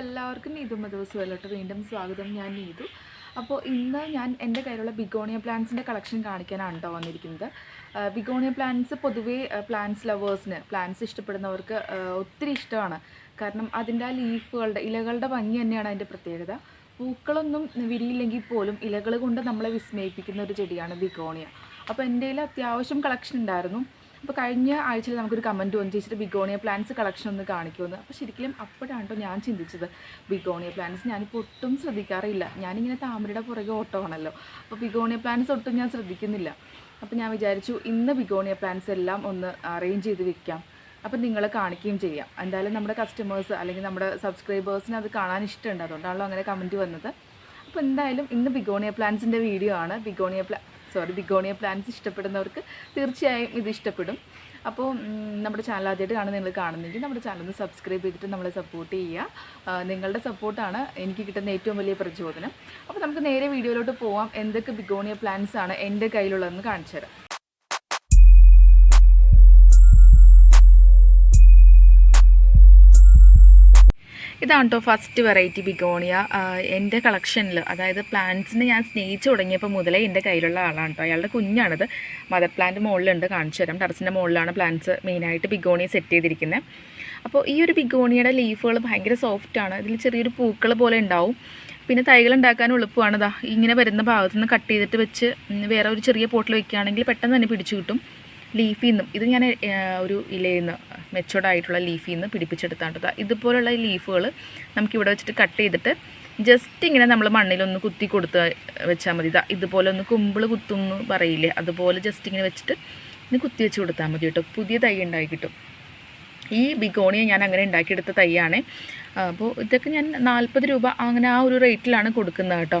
House വെല്ലോട്ട് വീണ്ടും സ്വാഗതം ഞാൻ നീതു. അപ്പോൾ ഇന്ന് ഞാൻ എന്റെ കയ്യിലുള്ള ബിഗോണിയ പ്ലാന്റ്സിന്റെ കളക്ഷൻ കാണിക്കാനാണ് കേട്ടോ വന്നിരിക്കുന്നത്. ബിഗോണിയ പ്ലാന്റ്സ് പൊതുവേ പ്ലാന്റ്സ് ലവേഴ്സിന് പ്ലാന്റ്സ് ഇഷ്ടപ്പെടുന്നവർക്ക് ഒത്തിരി ഇഷ്ടമാണ്. കാരണം അതിന്റെ ആ ലീഫുകളുടെ ഇലകളുടെ ഭംഗി തന്നെയാണ് അതിന്റെ പ്രത്യേകത. പൂക്കളൊന്നും വിരിയില്ലെങ്കിൽ പോലും ഇലകൾ കൊണ്ട് നമ്മളെ വിസ്മയിപ്പിക്കുന്ന ഒരു ചെടിയാണ് ബിഗോണിയ. അപ്പോൾ എന്റെ കയ്യിൽ അത്യാവശ്യം കളക്ഷൻ ഉണ്ടായിരുന്നു. അപ്പോൾ കഴിഞ്ഞ ആഴ്ചയിൽ നമുക്കൊരു കമന്റ് വന്നു. ചേച്ചിട്ട് ബിഗോണിയ പ്ലാന്റ്സ് കളക്ഷൻ ഒന്ന് കാണിക്കുമെന്ന് അപ്പോൾ ശരിക്കും അപ്പോഴാണ് ഞാൻ ചിന്തിച്ചത്. ബിഗോണിയ പ്ലാന്റ്സ് ഞാനിപ്പോൾ ഒട്ടും ശ്രദ്ധിക്കാറില്ല. ഞാനിങ്ങനെ താമരയുടെ പുറകെ ഓട്ടോ ആണല്ലോ അപ്പോൾ ബിഗോണിയ പ്ലാന്റ്സ് ഒട്ടും ഞാൻ ശ്രദ്ധിക്കുന്നില്ല. അപ്പോൾ ഞാൻ വിചാരിച്ചു ഇന്ന് ബിഗോണിയ പ്ലാന്റ്സ് എല്ലാം ഒന്ന് അറേഞ്ച് ചെയ്ത് വെക്കാം. അപ്പം നിങ്ങളെ കാണിക്കുകയും ചെയ്യാം. എന്തായാലും നമ്മുടെ കസ്റ്റമേഴ്സ് അല്ലെങ്കിൽ നമ്മുടെ സബ്സ്ക്രൈബേഴ്സിന് അത് കാണാൻ ഇഷ്ടമുണ്ട്. അതുകൊണ്ടാണല്ലോ അങ്ങനെ കമന്റ് വന്നത്. അപ്പോൾ എന്തായാലും ഇന്ന് ബിഗോണിയ പ്ലാന്റ്സിന്റെ വീഡിയോ ആണ്. ബിഗോണിയ പ്ലാ സോറി ബിഗോണിയ പ്ലാന്റ്സ് ഇഷ്ടപ്പെടുന്നവർക്ക് തീർച്ചയായും ഇത് ഇഷ്ടപ്പെടും. അപ്പോൾ നമ്മുടെ ചാനൽ ആദ്യമായിട്ട് കാണുന്ന നിങ്ങൾ കാണുന്നെങ്കിൽ നമ്മുടെ ചാനൽ ഒന്ന് സബ്സ്ക്രൈബ് ചെയ്തിട്ട് നമ്മളെ സപ്പോർട്ട് ചെയ്യുക. നിങ്ങളുടെ സപ്പോർട്ടാണ് എനിക്ക് കിട്ടുന്ന ഏറ്റവും വലിയ പ്രചോദനം. അപ്പോൾ നമുക്ക് നേരെ വീഡിയോയിലോട്ട് പോവാം. എന്തൊക്കെ ബിഗോണിയ പ്ലാന്റ്സ് ആണ് എന്റെ കയ്യിലുള്ളതെന്ന് കാണിച്ചു തരാം. ഇതാണ് കേട്ടോ ഫസ്റ്റ് വെറൈറ്റി ബിഗോണിയ എന്റെ കളക്ഷനിൽ അതായത് പ്ലാന്റ്സിനെ ഞാൻ സ്നേഹിച്ച് തുടങ്ങിയപ്പോൾ മുതലേ എന്റെ കയ്യിലുള്ള ആളാണ് കേട്ടോ അയാളുടെ കുഞ്ഞാണിത്. മദർ പ്ലാന്റ് മുകളിലുണ്ട് കാണിച്ചു തരാം. ടെറസിന്റെ മുകളിലാണ് പ്ലാന്റ്സ് മെയിനായിട്ട് ബിഗോണിയ സെറ്റ് ചെയ്തിരിക്കുന്നത് അപ്പോൾ ഈ ഒരു ബിഗോണിയുടെ ലീഫുകൾ ഭയങ്കര സോഫ്റ്റാണ് ഇതിൽ ചെറിയൊരു പൂക്കൾ പോലെ ഉണ്ടാവും. പിന്നെ തൈകൾ ഉണ്ടാക്കാൻ എളുപ്പമാണ് ഇതാ ഇങ്ങനെ വരുന്ന ഭാഗത്തു നിന്ന് കട്ട് ചെയ്തിട്ട് വെച്ച് വേറെ ഒരു ചെറിയ പോട്ടിൽ വെക്കുകയാണെങ്കിൽ പെട്ടെന്ന് തന്നെ പിടിച്ചു കിട്ടും. ലീഫിൽ നിന്നും ഇത് ഞാൻ ഒരു ഇലയിൽ നിന്ന് മെച്ചോർഡ് ആയിട്ടുള്ള ലീഫിൽ നിന്ന് പിടിപ്പിച്ചെടുത്താണ് ഇതുപോലുള്ള ലീഫുകൾ നമുക്കിവിടെ വെച്ചിട്ട് കട്ട് ചെയ്തിട്ട് ജസ്റ്റ് ഇങ്ങനെ നമ്മൾ മണ്ണിലൊന്ന് കുത്തി കൊടുത്ത് വെച്ചാൽ മതി. ഇതാ ഇതുപോലെ ഒന്ന് കുമ്പിൾ കുത്തുമെന്ന് പറയില്ലേ? അതുപോലെ ജസ്റ്റ് ഇങ്ങനെ വെച്ചിട്ട് ഇനി കുത്തി വെച്ച് കൊടുത്താൽ മതി കേട്ടോ പുതിയ തൈ ഉണ്ടായി കിട്ടും. ഈ ബിഗോണിയ ഞാൻ അങ്ങനെ ഉണ്ടാക്കിയെടുത്ത തൈയാണ്. അപ്പോൾ ഇതൊക്കെ ഞാൻ നാൽപ്പത് രൂപ അങ്ങനെ ആ ഒരു റേറ്റിലാണ് കൊടുക്കുന്നത് കേട്ടോ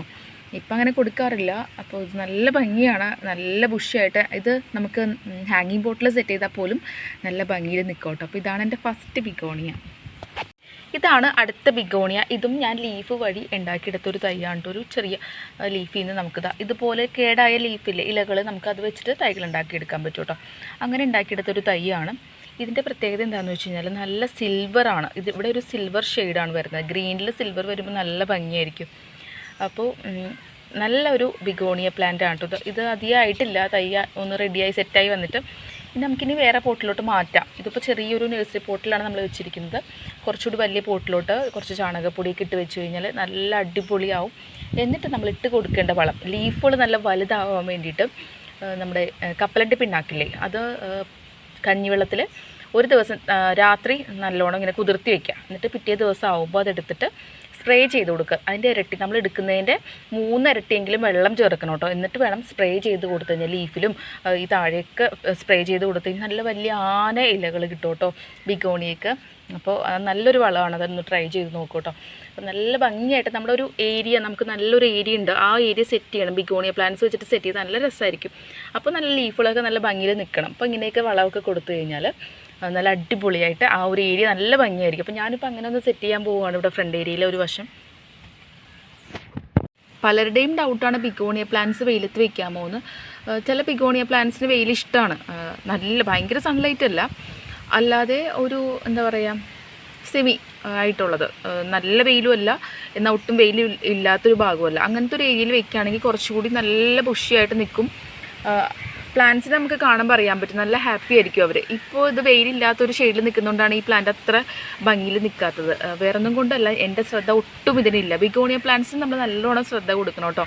ഇപ്പം അങ്ങനെ കൊടുക്കാറില്ല. അപ്പോൾ ഇത് നല്ല ഭംഗിയാണ്. നല്ല ബുഷിയായിട്ട് ഇത് നമുക്ക് ഹാങ്ങിങ് ബോട്ടിൽ സെറ്റ് ചെയ്താൽ പോലും നല്ല ഭംഗിയിൽ നിൽക്കോട്ടെ അപ്പോൾ ഇതാണ് എന്റെ ഫസ്റ്റ് ബിഗോണിയ. ഇതാണ് അടുത്ത ബിഗോണിയ. ഇതും ഞാൻ ലീഫ് വഴി ഉണ്ടാക്കിയെടുത്തൊരു തൈയാണ് ഒരു ചെറിയ ലീഫിൽ നിന്ന് നമുക്കിതാ ഇതുപോലെ കേടായ ലീഫിലെ ഇലകൾ നമുക്കത് വെച്ചിട്ട് തൈകൾ ഉണ്ടാക്കിയെടുക്കാൻ പറ്റും കേട്ടോ. അങ്ങനെ ഉണ്ടാക്കിയെടുത്തൊരു തൈയാണ്. ഇതിന്റെ പ്രത്യേകത എന്താണെന്ന് വെച്ച് കഴിഞ്ഞാൽ നല്ല സിൽവറാണ് ഇത് ഇവിടെ ഒരു സിൽവർ ഷെയ്ഡാണ് വരുന്നത്. ഗ്രീനിൽ സിൽവർ വരുമ്പോൾ നല്ല ഭംഗിയായിരിക്കും. അപ്പോൾ നല്ലൊരു ബിഗോണിയ പ്ലാന്റ് ആണ് കേട്ടോ ഇത്. അധികമായിട്ടില്ല തയ്യ ഒന്ന് റെഡിയായി സെറ്റായി വന്നിട്ട്. ഇനി നമുക്കിനി വേറെ പോട്ടിലോട്ട് മാറ്റാം. ഇതിപ്പോൾ ചെറിയൊരു നഴ്സറി പോട്ടിലാണ് നമ്മൾ വെച്ചിരിക്കുന്നത്. കുറച്ചുകൂടി വലിയ പോട്ടിലോട്ട് കുറച്ച് ചാണകപ്പൊടിയൊക്കെ ഇട്ട് വെച്ച് കഴിഞ്ഞാൽ നല്ല അടിപൊളിയാവും. എന്നിട്ട് നമ്മൾ ഇട്ട് കൊടുക്കേണ്ട വളം. ലീഫുകൾ നല്ല വലുതാവാൻ വേണ്ടിയിട്ട് നമ്മുടെ കപ്പലണ്ടി പിണ്ണാക്കില്ലേ? അത് കഞ്ഞിവെള്ളത്തിൽ ഒരു ദിവസം രാത്രി നല്ലോണം ഇങ്ങനെ കുതിർത്തി വയ്ക്കുക എന്നിട്ട് പിറ്റേ ദിവസം ആവുമ്പോൾ അതെടുത്തിട്ട് സ്പ്രേ ചെയ്ത് കൊടുക്കുക. അതിന്റെ ഇരട്ടി നമ്മൾ എടുക്കുന്നതിന്റെ മൂന്ന് ഇരട്ടിയെങ്കിലും വെള്ളം ചേർക്കണം കേട്ടോ. എന്നിട്ട് വേണം സ്പ്രേ ചെയ്ത് കൊടുത്തു കഴിഞ്ഞാൽ ലീഫിലും ഈ താഴെയൊക്കെ സ്പ്രേ ചെയ്ത് കൊടുത്തു കഴിഞ്ഞാൽ നല്ല വലിയ ആന ഇലകൾ കിട്ടും കേട്ടോ ബിഗോണിയൊക്കെ. അപ്പോൾ നല്ലൊരു വളമാണ്. അതൊന്ന് ട്രൈ ചെയ്ത് നോക്കൂ കേട്ടോ. അപ്പോൾ നല്ല ഭംഗിയായിട്ട് നമ്മുടെ ഒരു ഏരിയ നമുക്ക് നല്ലൊരു ഏരിയ ഉണ്ട്. ആ ഏരിയ സെറ്റ് ചെയ്യണം. ബിഗോണിയ പ്ലാന്റ്സ് വെച്ചിട്ട് സെറ്റ് ചെയ്ത് നല്ല രസമായിരിക്കും. അപ്പോൾ നല്ല ലീഫുകളൊക്കെ നല്ല ഭംഗിയിൽ നിൽക്കണം. അപ്പോൾ ഇങ്ങനെയൊക്കെ വളമൊക്കെ കൊടുത്തു കഴിഞ്ഞാൽ നല്ല അടിപൊളിയായിട്ട് ആ ഒരു ഏരിയ നല്ല ഭംഗിയായിരിക്കും. അപ്പോൾ ഞാനിപ്പോൾ അങ്ങനെ ഒന്ന് സെറ്റ് ചെയ്യാൻ പോവുകയാണ് ഇവിടെ ഫ്രണ്ട് ഏരിയയിലെ ഒരു വശം. പലരുടെയും ഡൗട്ടാണ് പിഗോണിയ പ്ലാന്റ്സ് വെയിലത്ത് വെക്കാമോ എന്ന് ചില പിഗോണിയ പ്ലാന്റ്സിന് വെയിൽ ഇഷ്ടമാണ് നല്ല ഭയങ്കര സൺലൈറ്റ് അല്ല. അല്ലാതെ ഒരു എന്താ പറയുക സെമി ആയിട്ടുള്ളത്. നല്ല വെയിലും അല്ല എന്നാൽ ഒട്ടും വെയിൽ ഇല്ലാത്തൊരു ഭാഗമല്ല. അങ്ങനത്തെ ഒരു ഏരിയയിൽ വെക്കുകയാണെങ്കിൽ കുറച്ചുകൂടി നല്ല ബുഷിയായിട്ട് നിൽക്കും. പ്ലാന്റ്സിനെ നമുക്ക് കാണുമ്പോൾ അറിയാൻ പറ്റും. നല്ല ഹാപ്പി ആയിരിക്കും അവർ ഇപ്പോൾ ഇത് വെയിലില്ലാത്തൊരു ഷെയ്ഡിൽ നിൽക്കുന്നതുകൊണ്ടാണ് ഈ പ്ലാന്റ് അത്ര ഭംഗിയിൽ നിൽക്കാത്തത് വേറെ വേറൊന്നും കൊണ്ടല്ല എന്റെ ശ്രദ്ധ ഒട്ടും ഇതിനില്ല. ബിഗോണിയ പ്ലാന്റ്സിന് നമ്മൾ നല്ലോണം ശ്രദ്ധ കൊടുക്കണം കേട്ടോ.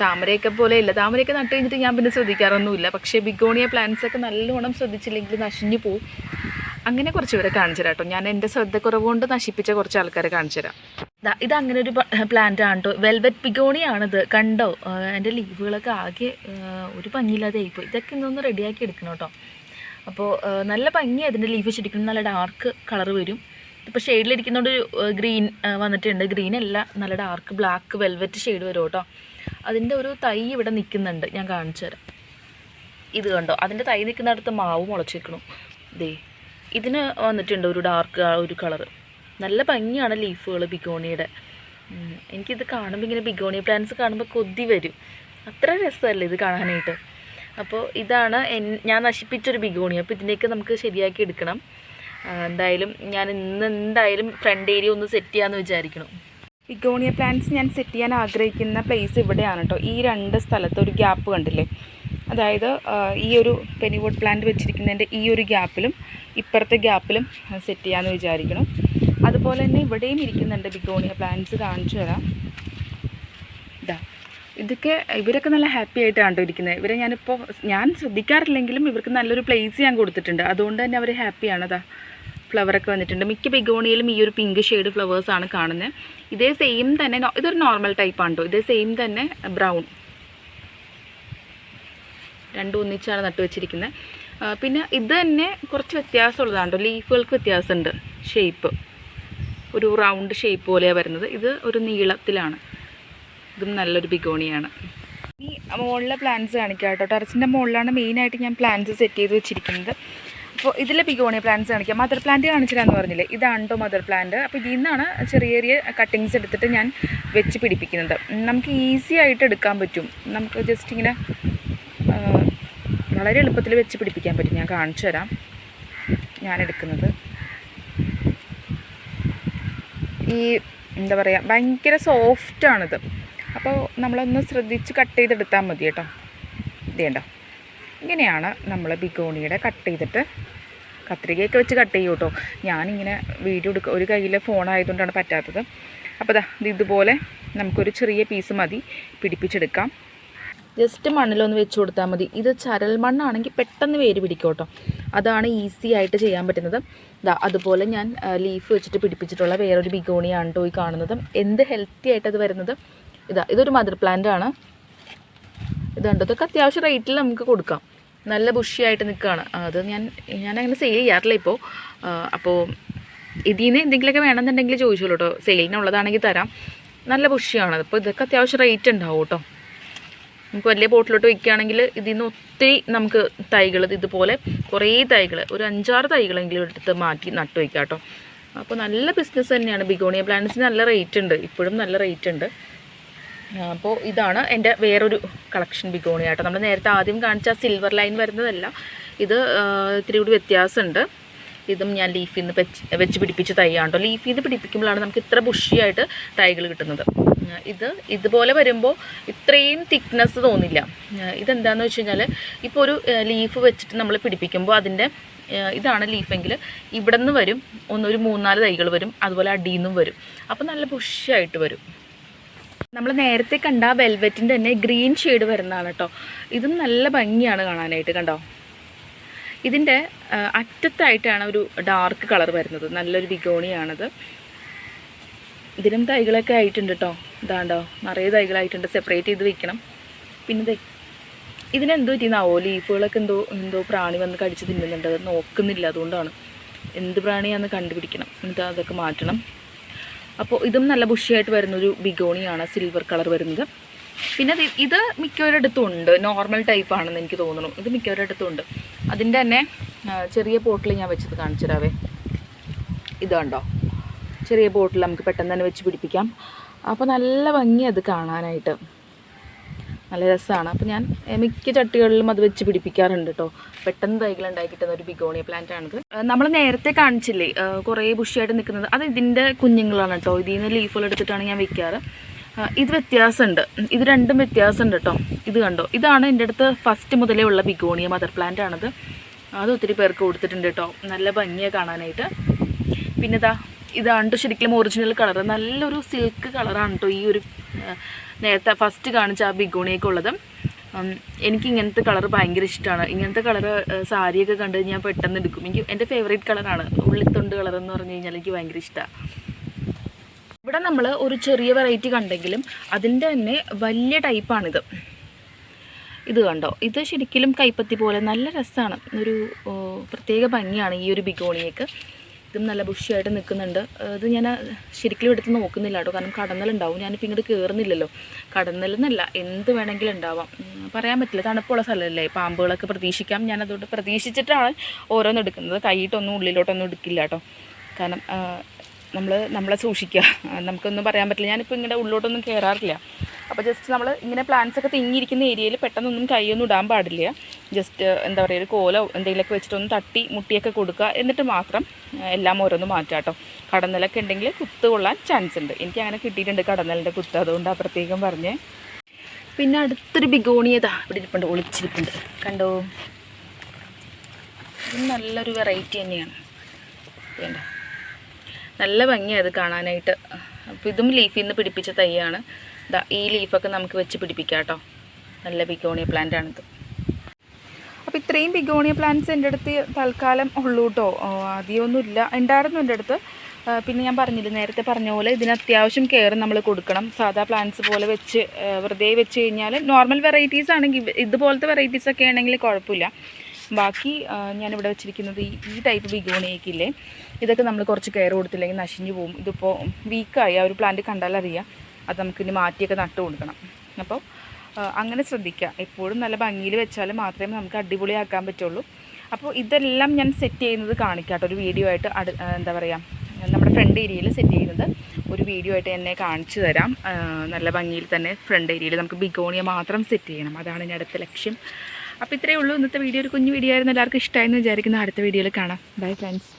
താമരയൊക്കെ പോലെ ഇല്ല. താമരയൊക്കെ നട്ട് കഴിഞ്ഞിട്ട് ഞാൻ പിന്നെ ശ്രദ്ധിക്കാറൊന്നുമില്ല. പക്ഷേ ബിഗോണിയ പ്ലാന്റ്സ് ഒക്കെ നല്ലോണം ശ്രദ്ധിച്ചില്ലെങ്കിൽ നശിഞ്ഞു പോവും. അങ്ങനെ കുറച്ച് പേരെ കാണിച്ചു തരാം കേട്ടോ. ഞാൻ എന്റെ ശ്രദ്ധക്കുറവ് കൊണ്ട് നശിപ്പിച്ച കുറച്ച് ആൾക്കാരെ കാണിച്ചു തരാം ഇത് അങ്ങനെ ഒരു പ്ലാന്റ് ആണ് കേട്ടോ വെൽവെറ്റ് പിഗോണിയാണിത് കണ്ടോ എന്റെ ലീവുകളൊക്കെ ആകെ ഒരു ഭംഗിയില്ലാതെ ആയിപ്പോയി ഇതൊക്കെ ഇന്നൊന്ന് റെഡിയാക്കി എടുക്കണം കേട്ടോ അപ്പോൾ നല്ല ഭംഗി അതിന്റെ ലീഫ് ശരിക്കും നല്ല ഡാർക്ക് കളർ വരും. ഇപ്പോൾ ഷെയ്ഡിലിരിക്കുന്നതുകൊണ്ട് ഗ്രീൻ വന്നിട്ടുണ്ട്. ഗ്രീൻ അല്ല നല്ല ഡാർക്ക് ബ്ലാക്ക് വെൽവെറ്റ് ഷെയ്ഡ് വരും കേട്ടോ അതിന്റെ ഒരു തൈ ഇവിടെ നിൽക്കുന്നുണ്ട് ഞാൻ കാണിച്ചു തരാം. ഇത് കണ്ടോ? അതിന്റെ തൈ നിൽക്കുന്നിടത്ത് മാവ് മുളച്ചേക്കണം ദേ ഇതിന് വന്നിട്ടുണ്ട് ഒരു ഡാർക്ക് ഒരു കളറ് നല്ല ഭംഗിയാണ് ലീഫുകൾ ബിഗോണിയുടെ. എനിക്കിത് കാണുമ്പോൾ ഇങ്ങനെ ബിഗോണിയ പ്ലാന്റ്സ് കാണുമ്പോൾ കൊതി വരും. അത്ര രസമല്ലേ ഇത് കാണാനായിട്ട്. അപ്പോൾ ഇതാണ് ഞാൻ നശിപ്പിച്ചൊരു ബിഗോണി. അപ്പോൾ ഇതിനെയൊക്കെ നമുക്ക് ശരിയാക്കി എടുക്കണം. എന്തായാലും ഞാൻ ഇന്ന് എന്തായാലും ഫ്രണ്ട് ഏരിയ ഒന്ന് സെറ്റ് ചെയ്യാമെന്ന് വിചാരിക്കണം ബിഗോണിയ പ്ലാന്റ്സ് ഞാൻ സെറ്റ് ചെയ്യാൻ ആഗ്രഹിക്കുന്ന പ്ലേസ് ഇവിടെയാണ് കേട്ടോ. ഈ രണ്ട് സ്ഥലത്ത് ഒരു ഗ്യാപ്പ് കണ്ടില്ലേ? അതായത് ഈ ഒരു പെനിവുഡ് പ്ലാന്റ് വെച്ചിരിക്കുന്നതിന്റെ ഈ ഒരു ഗ്യാപ്പിലും ഇപ്പുറത്തെ ഗ്യാപ്പിലും സെറ്റ് ചെയ്യാമെന്ന് വിചാരിക്കണം അതുപോലെ തന്നെ ഇവിടെയും ഇരിക്കുന്നുണ്ട് ബിഗോണിയ പ്ലാന്റ്സ് കാണിച്ചു തരാം. ഇതാ ഇതൊക്കെ ഇവരൊക്കെ നല്ല ഹാപ്പി ആയിട്ടാണ് കേട്ടോ ഇരിക്കുന്നത്. ഇവരെ ഞാനിപ്പോൾ ഞാൻ ശ്രദ്ധിക്കാറില്ലെങ്കിലും ഇവർക്ക് നല്ലൊരു പ്ലേസ് ഞാൻ കൊടുത്തിട്ടുണ്ട്. അതുകൊണ്ട് തന്നെ അവർ ഹാപ്പിയാണ് അതാ ഫ്ലവറൊക്കെ വന്നിട്ടുണ്ട്. മിക്ക ബിഗോണിയിലും ഈ ഒരു പിങ്ക് ഷെയ്ഡ് ഫ്ലവേഴ്സാണ് കാണുന്നത് ഇതേ സെയിം തന്നെ ഇതൊരു നോർമൽ ടൈപ്പാണ് കേട്ടോ. ഇതേ സെയിം തന്നെ ബ്രൗൺ രണ്ടും ഒന്നിച്ചാണ് നട്ടു വെച്ചിരിക്കുന്നത് പിന്നെ ഇത് തന്നെ കുറച്ച് വ്യത്യാസമുള്ളതാണ് കേട്ടോ. ലീഫുകൾക്ക് വ്യത്യാസമുണ്ട്. ഷേപ്പ് ഒരു റൗണ്ട് ഷേപ്പ് പോലെയാണ് വരുന്നത്. ഇത് ഒരു നീളത്തിലാണ്. ഇതും നല്ലൊരു ബിഗോണിയാണ്. ഇനി മുകളിലെ പ്ലാന്റ്സ് കാണിക്കാം കേട്ടോ. ടെറസിന്റെ മുകളിലാണ് മെയിനായിട്ട് ഞാൻ പ്ലാന്റ്സ് സെറ്റ് ചെയ്ത് വെച്ചിരിക്കുന്നത്. അപ്പോൾ ഇതിലെ ബിഗോണിയ പ്ലാന്റ്സ് കാണിക്കാം. മദർ പ്ലാന്റ് കാണിച്ചില്ലാന്ന് പറഞ്ഞില്ലേ? ഇതാണ്ടോ മദർ പ്ലാന്റ് അപ്പോൾ ഇതിൽ നിന്നാണ് ചെറിയ ചെറിയ കട്ടിങ്സ് എടുത്തിട്ട് ഞാൻ വെച്ച് പിടിപ്പിക്കുന്നത്. നമുക്ക് ഈസി ആയിട്ട് എടുക്കാൻ പറ്റും. നമുക്ക് ജസ്റ്റ് ഇങ്ങനെ വളരെ എളുപ്പത്തിൽ വെച്ച് പിടിപ്പിക്കാൻ പറ്റും. ഞാൻ കാണിച്ചു തരാം ഞാൻ എടുക്കുന്നത്. ഈ എന്താ പറയുക ഭയങ്കര സോഫ്റ്റാണിത് അപ്പോൾ നമ്മളൊന്ന് ശ്രദ്ധിച്ച് കട്ട് ചെയ്തെടുത്താൽ മതി കേട്ടോ. ഇതേണ്ടോ ഇങ്ങനെയാണ് നമ്മൾ ബിഗോണിയുടെ കട്ട് ചെയ്തിട്ട് കത്രികയൊക്കെ വെച്ച് കട്ട് ചെയ്യും കേട്ടോ ഞാനിങ്ങനെ വീഡിയോ എടുക്കുക ഒരു കയ്യിൽ ഫോണായതുകൊണ്ടാണ് പറ്റാത്തത്. അപ്പോൾ ഇതാ ഇത് ഇതുപോലെ നമുക്കൊരു ചെറിയ പീസ് മതി. പിടിപ്പിച്ചെടുക്കാം. ജസ്റ്റ് മണ്ണിലൊന്ന് വെച്ച് കൊടുത്താൽ മതി. ഇത് ചരൽ മണ്ണാണെങ്കിൽ പെട്ടെന്ന് വേര് പിടിക്കും കേട്ടോ അതാണ് ഈസി ആയിട്ട് ചെയ്യാൻ പറ്റുന്നത്. അതുപോലെ ഞാൻ ലീഫ് വെച്ചിട്ട് പിടിപ്പിച്ചിട്ടുള്ള വേറൊരു ബിഗോണിയാണ് കേട്ടോ ഈ കാണുന്നത്. എന്ത് ഹെൽത്തി ആയിട്ട് അത് വരുന്നത്? ഇതാ ഇതൊരു മദർ പ്ലാന്റ് ആണ്. ഇതുണ്ട് ഇതൊക്കെ അത്യാവശ്യം റേറ്റിൽ നമുക്ക് കൊടുക്കാം. നല്ല ബുഷിയായിട്ട് നിൽക്കുകയാണ് അത് ഞാൻ ഞാൻ അങ്ങനെ സെയിൽ ചെയ്യാറില്ല ഇപ്പോൾ അപ്പോൾ ഇതിൽ നിന്ന് എന്തെങ്കിലുമൊക്കെ വേണമെന്നുണ്ടെങ്കിൽ ചോദിച്ചോളൂ കേട്ടോ സെയിലിനുള്ളതാണെങ്കിൽ തരാം. നല്ല ബുഷിയാണ് അപ്പോൾ ഇതൊക്കെ അത്യാവശ്യം റേറ്റ് ഉണ്ടാവും കേട്ടോ നമുക്ക് വലിയ ബോട്ടിലോട്ട് വയ്ക്കുകയാണെങ്കിൽ ഇതിൽ നിന്ന് ഒത്തിരി നമുക്ക് തൈകൾ ഇതുപോലെ കുറേ തൈകൾ ഒരു അഞ്ചാറ് തൈകളെങ്കിലും എടുത്ത് മാറ്റി നട്ടു വയ്ക്കാം കേട്ടോ. അപ്പോൾ നല്ല ബിസിനസ് തന്നെയാണ്. ബിഗോണിയ പ്ലാന്റ്സിന് നല്ല റേറ്റ് ഉണ്ട്. ഇപ്പോഴും നല്ല റേറ്റ് ഉണ്ട്. അപ്പോൾ ഇതാണ് എന്റെ വേറൊരു കളക്ഷൻ ബിഗോണിയ കേട്ടോ. നമ്മൾ നേരത്തെ ആദ്യം കാണിച്ച സിൽവർ ലൈൻ വരുന്നതല്ല. ഇത് ഇത്തിരി കൂടി വ്യത്യാസമുണ്ട്. ഇതും ഞാൻ ലീഫിൽ നിന്ന് വെച്ച് വെച്ച് പിടിപ്പിച്ച തൈയാണ് കേട്ടോ ലീഫിൽ നിന്ന് പിടിപ്പിക്കുമ്പോഴാണ് നമുക്ക് ഇത്ര ബുഷിയായിട്ട് തൈകൾ കിട്ടുന്നത്. ഇത് ഇതുപോലെ വരുമ്പോൾ ഇത്രയും തിക്നെസ് തോന്നില്ല. ഇതെന്താണെന്ന് വെച്ച് കഴിഞ്ഞാൽ ഇപ്പോൾ ഒരു ലീഫ് വെച്ചിട്ട് നമ്മൾ പിടിപ്പിക്കുമ്പോൾ അതിന്റെ ഇതാണ് ലീഫെങ്കിൽ ഇവിടെ നിന്ന് വരും ഒന്നൊരു മൂന്നാൽ തൈകൾ വരും അതുപോലെ അടിയിൽ നിന്നും വരും. അപ്പോൾ നല്ല ബുഷിയായിട്ട് വരും. നമ്മൾ നേരത്തെ കണ്ട വെൽവെറ്റിന്റെ തന്നെ ഗ്രീൻ ഷെയ്ഡ് വരുന്നതാണ് കേട്ടോ ഇതും നല്ല ഭംഗിയാണ് കാണാനായിട്ട് കണ്ടോ? ഇതിന്റെ അറ്റത്തായിട്ടാണ് ഒരു ഡാർക്ക് കളർ വരുന്നത്. നല്ലൊരു ബിഗോണിയാണത്. ഇതിനും തൈകളൊക്കെ ആയിട്ടുണ്ട് കേട്ടോ ഇതാണ്ടോ? നിറയെ തൈകളായിട്ടുണ്ട് സെപ്പറേറ്റ് ചെയ്ത് വെക്കണം. പിന്നെ ഇതിനെന്തോ പറ്റിയെന്നാവോ ലീഫുകളൊക്കെ എന്തോ എന്തോ പ്രാണി വന്ന് കടിച്ച് തിന്നുന്നുണ്ട്. അത് നോക്കുന്നില്ല. അതുകൊണ്ടാണ്. എന്ത് പ്രാണിയാന്ന് കണ്ടുപിടിക്കണം. എന്നിട്ട് അതൊക്കെ മാറ്റണം. അപ്പോൾ ഇതും നല്ല ബുഷിയായിട്ട് വരുന്നൊരു ബിഗോണിയാണ് സിൽവർ കളർ വരുന്നത്. പിന്നെ ഇത് മിക്കവരുടെ അടുത്തും ഉണ്ട് നോർമൽ ടൈപ്പാണെന്ന് എനിക്ക് തോന്നുന്നു. ഇത് മിക്കവരിടത്തും ഉണ്ട് അതിന്റെ തന്നെ ചെറിയ പോട്ടിൽ ഞാൻ വെച്ചത് കാണിച്ചു തരാവേ. ഇതുണ്ടോ ചെറിയ ബോട്ടിൽ നമുക്ക് പെട്ടെന്ന് തന്നെ വെച്ച് പിടിപ്പിക്കാം. അപ്പോൾ നല്ല ഭംഗി അത് കാണാനായിട്ട്. നല്ല രസമാണ്. അപ്പോൾ ഞാൻ മിക്ക ചട്ടികളിലും അത് വെച്ച് പിടിപ്പിക്കാറുണ്ട് കേട്ടോ. പെട്ടെന്ന് തൈകൾ ഉണ്ടായി കിട്ടുന്ന ഒരു ബിഗോണിയ പ്ലാന്റ് ആണിത്. നമ്മൾ നേരത്തെ കാണിച്ചില്ലേ കുറേ ബുഷിയായിട്ട് നിൽക്കുന്നത്. അത് ഇതിന്റെ കുഞ്ഞുങ്ങളാണ് കേട്ടോ. ഇതിൽ നിന്ന് ലീഫുകൾ എടുത്തിട്ടാണ് ഞാൻ വെക്കാറ്. ഇത് വ്യത്യാസമുണ്ട്. ഇത് രണ്ടും വ്യത്യാസമുണ്ട് കേട്ടോ. ഇത് കണ്ടോ? ഇതാണ് എന്റെ അടുത്ത് ഫസ്റ്റ് മുതലേ ഉള്ള ബിഗോണിയ മദർ പ്ലാന്റ് ആണത്. അത് ഒത്തിരി പേർക്ക് കൊടുത്തിട്ടുണ്ട് കേട്ടോ. നല്ല ഭംഗിയാണ് കാണാനായിട്ട്. പിന്നെ ഇതാ ഇതാണ് ശരിക്കും ഒറിജിനൽ കളർ നല്ലൊരു സിൽക്ക് കളറാണ് കേട്ടോ ഈ ഒരു നേരത്തെ ഫസ്റ്റ് കാണിച്ച ആ ബിഗോണിയൊക്കെ ഉള്ളത്. എനിക്ക് ഇങ്ങനത്തെ കളർ ഭയങ്കര ഇഷ്ടമാണ് ഇങ്ങനത്തെ കളർ സാരിയൊക്കെ കണ്ട് ഞാൻ പെട്ടെന്ന് എടുക്കും. എനിക്ക് എന്റെ ഫേവറേറ്റ് കളറാണ് ഉള്ളിത്തൊണ്ട് കളർ എന്ന് പറഞ്ഞു കഴിഞ്ഞാൽ എനിക്ക് ഭയങ്കര ഇഷ്ടമാണ് ഇവിടെ നമ്മൾ ഒരു ചെറിയ വെറൈറ്റി കണ്ടെങ്കിലും അതിന്റെ തന്നെ വലിയ ടൈപ്പാണിത് ഇത് കണ്ടോ? ഇത് ശരിക്കും കൈപ്പത്തി പോലെ നല്ല രസമാണ് ഒരു പ്രത്യേക ഭംഗിയാണ് ഈ ഒരു ബിഗോണിയൊക്കെ. ഇതും നല്ല ബുഷിയായിട്ട് നിൽക്കുന്നുണ്ട് ഇത് ഞാൻ ശരിക്കും എടുത്ത് നോക്കുന്നില്ല കേട്ടോ. കാരണം കടന്നലുണ്ടാവും. ഞാനിപ്പോൾ ഇങ്ങോട്ട് കയറുന്നില്ലല്ലോ കടന്നലെന്നല്ല എന്ത് വേണമെങ്കിലും ഉണ്ടാവാം. പറയാൻ പറ്റില്ല. തണുപ്പുള്ള സ്ഥലമല്ലേ? പാമ്പുകളൊക്കെ പ്രതീക്ഷിക്കാം. ഞാൻ അതുകൊണ്ട് പ്രതീക്ഷിച്ചിട്ടാണ് ഓരോന്ന് എടുക്കുന്നത്. കൈയിട്ടൊന്നും ഉള്ളിലോട്ടൊന്നും എടുക്കില്ല കേട്ടോ. കാരണം നമ്മൾ നമ്മളെ സൂക്ഷിക്കുക നമുക്കൊന്നും പറയാൻ പറ്റില്ല. ഞാനിപ്പോൾ ഇങ്ങനെ ഉള്ളോട്ടൊന്നും കയറാറില്ല അപ്പോൾ ജസ്റ്റ് നമ്മൾ ഇങ്ങനെ പ്ലാന്റ്സ് ഒക്കെ തിങ്ങിയിരിക്കുന്ന ഏരിയയിൽ പെട്ടെന്നൊന്നും കൈയൊന്നും ഇടാൻ പാടില്ല. ജസ്റ്റ് എന്താ പറയുക ഒരു കോലോ എന്തെങ്കിലുമൊക്കെ വെച്ചിട്ടൊന്ന് തട്ടി മുട്ടിയൊക്കെ കൊടുക്കുക എന്നിട്ട് മാത്രം എല്ലാം ഓരോന്ന് മാറ്റാം കേട്ടോ കടന്നലൊക്കെ ഉണ്ടെങ്കിൽ കുത്ത് കൊള്ളാൻ ചാൻസ് ഉണ്ട് എനിക്ക് അങ്ങനെ കിട്ടിയിട്ടുണ്ട് കടന്നലിന്റെ കുത്ത്. അതുകൊണ്ടാണ് പ്രത്യേകം പറഞ്ഞേ. പിന്നെ അടുത്തൊരു ബിഗോണിയതാ ഇവിടെ ഇരിപ്പുണ്ട് ഒളിച്ചിരിപ്പുണ്ട്. കണ്ടോ? നല്ലൊരു വെറൈറ്റി തന്നെയാണ്. വേണ്ട. നല്ല ഭംഗിയാണ് അത് കാണാനായിട്ട്. അപ്പോൾ ഇതും ലീഫിൽ നിന്ന് പിടിപ്പിച്ച തൈയാണ്. ഇതാ ഈ ലീഫൊക്കെ നമുക്ക് വെച്ച് പിടിപ്പിക്കാം കേട്ടോ നല്ല ബിഗോണിയ പ്ലാന്റ് ആണിത്. അപ്പോൾ ഇത്രയും ബിഗോണിയ പ്ലാന്റ്സ് എന്റെ അടുത്ത് തൽക്കാലം ഉള്ളൂ കേട്ടോ അധികമൊന്നുമില്ല. ഉണ്ടായിരുന്നു എന്റെ അടുത്ത്. പിന്നെ ഞാൻ പറഞ്ഞില്ല നേരത്തെ പറഞ്ഞ പോലെ ഇതിന് അത്യാവശ്യം കെയർ നമ്മൾ കൊടുക്കണം. സാധാ പ്ലാന്റ്സ് പോലെ വെച്ച് വെറുതെ വെച്ച് കഴിഞ്ഞാൽ നോർമൽ വെറൈറ്റീസ് ആണെങ്കിൽ ഇതുപോലത്തെ വെറൈറ്റീസ് ഒക്കെ ആണെങ്കിൽ കുഴപ്പമില്ല. ബാക്കി ഞാനിവിടെ വെച്ചിരിക്കുന്നത് ഈ ഈ ടൈപ്പ് ബിഗോണിയക്കില്ലേ ഇതൊക്കെ നമ്മൾ കുറച്ച് കെയർ കൊടുത്തില്ലെങ്കിൽ നശിഞ്ഞു പോകും. ഇതിപ്പോൾ വീക്കായി ആ ഒരു പ്ലാന്റ് കണ്ടാലറിയാം അത് നമുക്കിനി മാറ്റിയൊക്കെ നട്ടു കൊടുക്കണം. അപ്പോൾ അങ്ങനെ ശ്രദ്ധിക്കുക എപ്പോഴും നല്ല ഭംഗിയിൽ വെച്ചാൽ മാത്രമേ നമുക്ക് അടിപൊളിയാക്കാൻ പറ്റുള്ളൂ. അപ്പോൾ ഇതെല്ലാം ഞാൻ സെറ്റ് ചെയ്യുന്നത് കാണിക്കാം കേട്ടോ ഒരു വീഡിയോ ആയിട്ട് അടു എന്താ പറയുക നമ്മുടെ ഫ്രണ്ട് ഏരിയയിൽ സെറ്റ് ചെയ്യുന്നത്. ഒരു വീഡിയോ ആയിട്ട് എന്നെ കാണിച്ചു തരാം. നല്ല ഭംഗിയിൽ തന്നെ ഫ്രണ്ട് ഏരിയയിൽ നമുക്ക് ബിഗോണിയ മാത്രം സെറ്റ് ചെയ്യണം. അതാണ് എന്റെ അടുത്ത ലക്ഷ്യം. അപ്പോൾ ഇത്രയേ ഉള്ളൂ. ഇന്നത്തെ വീഡിയോ ഒരു കുഞ്ഞു വീഡിയോ ആയിരുന്നു. എല്ലാവർക്കും ഇഷ്ടമായെന്ന് വിചാരിക്കുന്ന. അടുത്ത വീഡിയോയിൽ കാണാം. Bye friends